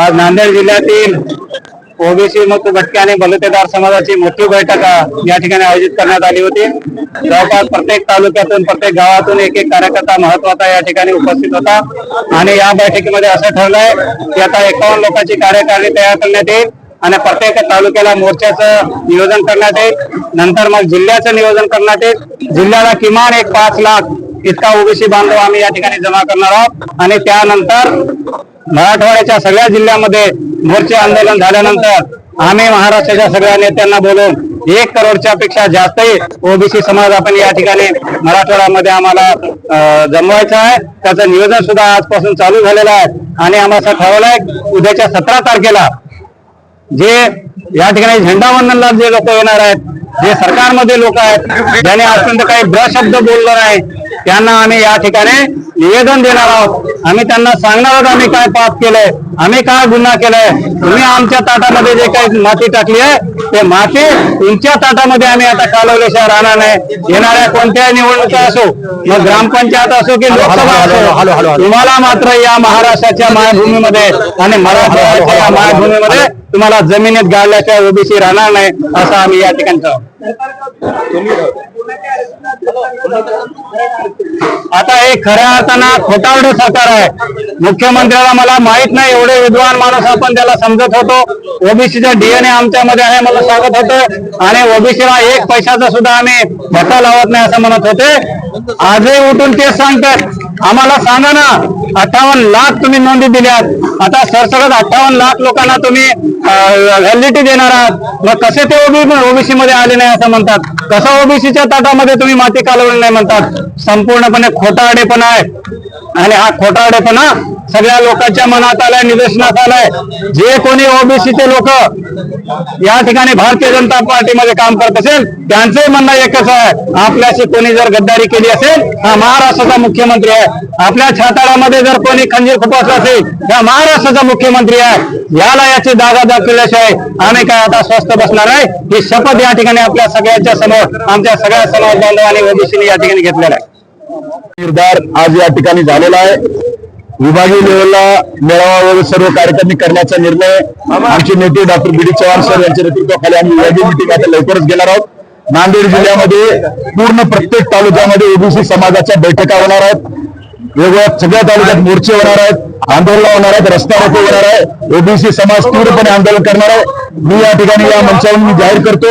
आज नांदेड जिल्ह्यातील ओबीसी मुक्त भटके आणि बलुतेदार समाजाची मोठी बैठक या ठिकाणी आयोजित करण्यात आली होती. जवळपास प्रत्येक तालुक्यातून प्रत्येक गावातून एक एक कार्यकर्ता महत्त्वाचा या ठिकाणी उपस्थित होता. आणि या बैठकीमध्ये असं ठरलंय की आता एकावन्न लोकांची कार्यकारिणी तयार करण्यात येईल आणि प्रत्येक तालुक्याला मोर्चाचं नियोजन करण्यात येईल. नंतर मग जिल्ह्याचं नियोजन करण्यात येईल. जिल्ह्याला किमान एक पाच लाख इतका ओबीसी बांधव आम्ही या ठिकाणी जमा करणार आहोत. आणि त्यानंतर मराठवाड्याच्या सगळ्या जिल्ह्यामध्ये मोर्चे आंदोलन झाल्यानंतर आम्ही महाराष्ट्राच्या सगळ्या नेत्यांना बोलून एक करोडच्या पेक्षा जास्तही ओबीसी समाज आपण या ठिकाणी मराठवाड्यामध्ये आम्हाला जमवायचं आहे. त्याचं नियोजन सुद्धा आजपासून चालू झालेलं आहे. आणि आम्हाला असं ठरवलंय उद्याच्या सतरा तारखेला जे या ठिकाणी झेंडावंदनला जे लोक येणार आहेत जे सरकारमध्ये लोक आहेत ज्याने आजपर्यंत काही ब्रशब्द बोललो नाही त्यांना आम्ही या ठिकाणी निवेदन देणार आहोत. आम्ही त्यांना सांगणार आहोत आम्ही काय पाप केलंय आम्ही काय गुन्हा केलाय. तुम्ही आमच्या ताटामध्ये जे काही माती टाकली आहे ते माती तुमच्या ताटामध्ये आम्ही आता कालवल्याशिवाय राहणार नाही. येणाऱ्या कोणत्याही निवडणुका असो मग ग्रामपंचायत असो की लोकसभा असो तुम्हाला मात्र या महाराष्ट्राच्या मायभूमीमध्ये आणि मराठवाड्याच्या मायभूमीमध्ये तुम्हाला जमिनीत गाळल्याशिवाय ओबीसी राहणार नाही असं आम्ही या ठिकाणी. आता हे खऱ्या अर्थानं खोटारड सरकार आहे. मुख्यमंत्र्याला मला माहीत नाही एवढे विद्वान माणूस आपण त्याला समजत होतो. ओबीसीचा डीएनए आमच्यामध्ये आहे मला सांगत होतं. आणि ओबीसीला एक पैशाचा सुद्धा आम्ही भत्ता लावत नाही असं म्हणत होते. आजही उठून तेच सांगतात. आम्हाला सांगा ना अठ्ठावन्न लाख तुम्ही नोंदी दिल्यात. आता सरसकट अठ्ठावन्न लाख लोकांना तुम्ही व्हॅलिडिटी देणार आहात. मग कसे ते ओबीसी मध्ये आले नाही असं म्हणतात? कसं ओबीसीच्या ताटामध्ये तुम्ही माती कालवली नाही म्हणतात? संपूर्णपणे खोटारडेपणा आहे. आणि हा खोटारडेपणा सगळ्या लोकांच्या मनात आलाय निदर्शनात आलाय. जे कोणी ओबीसीचे लोक या ठिकाणी भारतीय जनता पार्टीमध्ये काम करत असेल त्यांचंही म्हणणं एकच आहे आपल्याशी कोणी जर गद्दारी केली असेल हा महाराष्ट्राचा मुख्यमंत्री आहे. आपल्या छाताळामध्ये जर कोणी खंजीर खुपसला असेल हा महाराष्ट्राचा मुख्यमंत्री आहे. याला याची दागा दाखवल्याशिवाय आम्ही काय आता स्वस्थ बसणार आहे? ही शपथ या ठिकाणी आपल्या सगळ्यांच्या समोर आमच्या सगळ्या समाज बांधवांनी ओबीसीने या ठिकाणी घेतलेला आहे. निर्धार आज या ठिकाणी झालेला आहे. विभागीय लेवलला मेळावा वगैरे सर्व कार्यक्रम करण्याचा निर्णय आमचे नेते doctor B D Chavan sir यांच्या नेतृत्वाखाली आम्ही विभागीय मिटिंग आता लवकरच घेणार आहोत. नांदेड जिल्ह्यामध्ये पूर्ण प्रत्येक तालुक्यामध्ये ओबीसी समाजाच्या बैठका होणार आहेत. वेगवेगळ्या सगळ्या तालुक्यात मोर्चे होणार आहेत आंदोलन होणार आहेत रस्ता रोको होणार आहे. ओबीसी समाज तीव्रपणे आंदोलन करणार आहे. मी या ठिकाणी या मंचावरून मी जाहीर करतो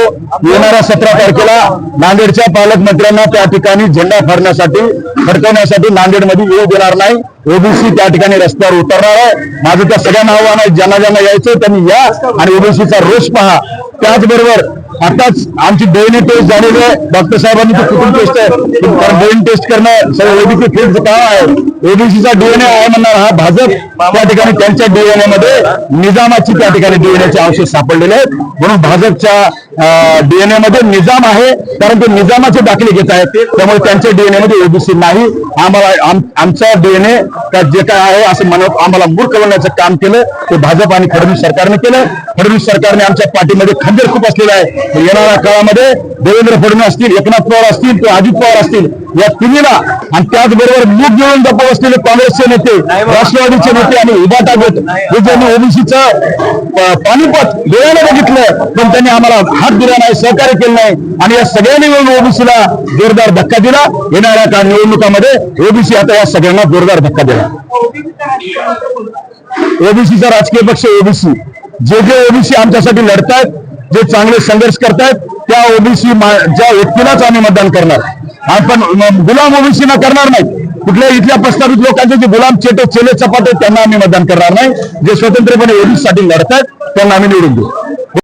येणाऱ्या सतरा तारखेला नांदेडच्या पालकमंत्र्यांना त्या ठिकाणी झेंडा फडण्यासाठी फडकवण्यासाठी नांदेडमध्ये येऊ देणार नाही. ओबीसी त्या ठिकाणी रस्त्यावर उतरणार आहे. माझं त्या सगळ्या नावानं आहे ज्यांना ज्यांना यायचं त्यांनी या आणि ओबीसीचा रोष पहा. त्याचबरोबर आताच आमची डीएनए टेस्ट झालेली आहे. डॉक्टर साहेबांनी ती कुठून टेस्ट आहे? डीएनए टेस्ट करणं सगळं ओबीसी फील्ड काम आहे. एबीसीचा डीएनए आहे म्हणणार हा भाजप. त्या ठिकाणी त्यांच्या डीएनए मध्ये निजामाची त्या ठिकाणी डीएनएचे अवशेष सापडलेले आहेत. म्हणून भाजपच्या डीएनए मध्ये निजाम आहे कारण ते निजामाचे दाखले घेत आहेत. त्यामुळे त्यांच्या डीएनए मध्ये एबीसी नाही. आम्हाला आमचा डीएनए त्यात जे काय आहे असं म्हणत आम्हाला मूर्ख बनवण्याचं काम केलं. ते भाजप आणि फडणवीस सरकारने केलं. फडणवीस सरकारने आमच्या पाठीमध्ये खंजर खूप असलेला आहे. येणाऱ्या काळामध्ये देवेंद्र फडणवीस असतील एकनाथ पवार असतील किंवा अजित पवार असतील या तिन्हीला आणि त्याचबरोबर मूग घेऊन गप्प बसलेले काँग्रेसचे नेते राष्ट्रवादीचे नेते आणि उभाटा गट हे ज्यांनी ओबीसीचं पाणीपत डोळ्याने बघितलं पण त्यांनी आम्हाला हात दिला नाही सहकार्य केलं नाही. आणि या सगळ्यांनी मिळून ओबीसीला जोरदार धक्का दिला. येणाऱ्या काळ निवडणुकामध्ये ओबीसी आता या सगळ्यांना जोरदार धक्का दिला ओबीसीचा राजकीय पक्ष ओबीसी. जे जे ओबीसी आमच्यासाठी लढतायत जे चांगले संघर्ष करतायत त्या ओबीसी ज्या व्यक्तीलाच आम्ही मतदान करणार. आपण गुलाम ओबीसी करणार नाही. कुठल्या इथल्या प्रस्तावित लोकांचे जे गुलाम चेटे चेले चपाटे त्यांना आम्ही मतदान करणार नाही. जे स्वतंत्रपणे ओबीसीसाठी लढत आहेत त्यांना आम्ही निवडून देऊ.